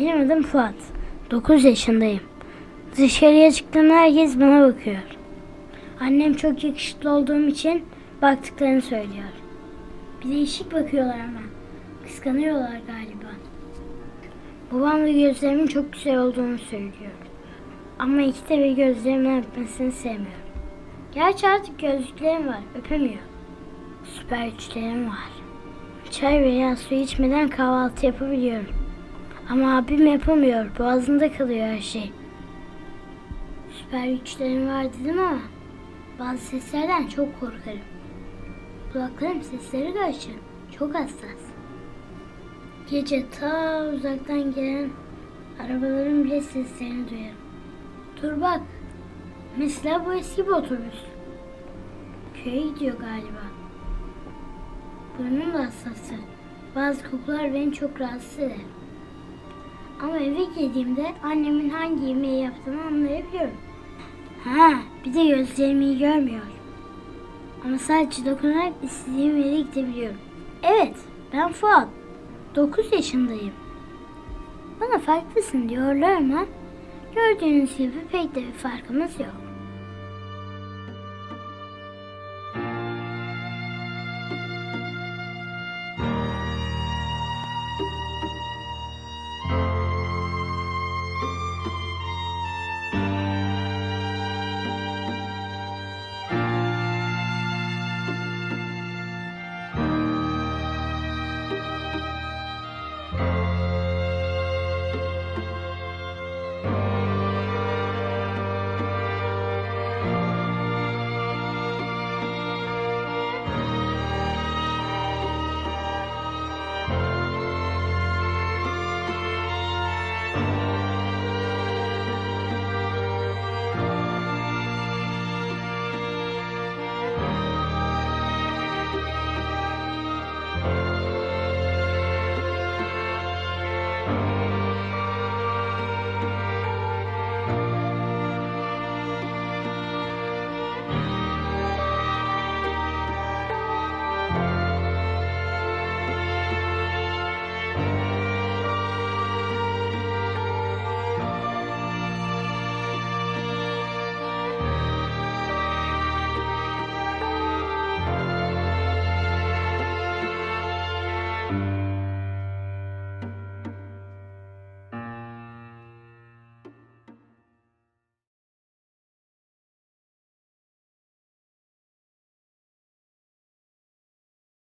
Benim adım Fuat. 9 yaşındayım. Dışarıya çıktığımda herkes bana bakıyor. Annem çok yakışıklı olduğum için baktıklarını söylüyor. Bir değişik bakıyorlar ama. Kıskanıyorlar galiba. Babam da gözlerimin çok güzel olduğunu söylüyor. Ama iki de bir gözlerimin öpmesini sevmiyorum. Gerçi artık gözlüklerim var, öpemiyor. Süper güçlerim var. Çay veya su içmeden kahvaltı yapabiliyorum. Ama abim yapamıyor. Boğazında kalıyor her şey. Süper güçlerim var dedim ama bazı seslerden çok korkarım. Kulaklarım sesleri karşı çok hassas. Gece ta uzaktan gelen arabaların bile seslerini duyarım. Dur bak. Mesela bu eski bir otobüs. Köye gidiyor galiba. Burnum da hassası. Bazı kokular beni çok rahatsız eder. Ama eve girdiğimde annemin hangi yemeği yaptığını anlayabiliyorum. Ha, bir de gözlerim iyi görmüyor. Ama sadece dokunarak istediğim yere gidebiliyorum. Evet, ben Fuat. 9 yaşındayım. Bana farklısın diyorlar ama gördüğünüz gibi pek de bir farkımız yok.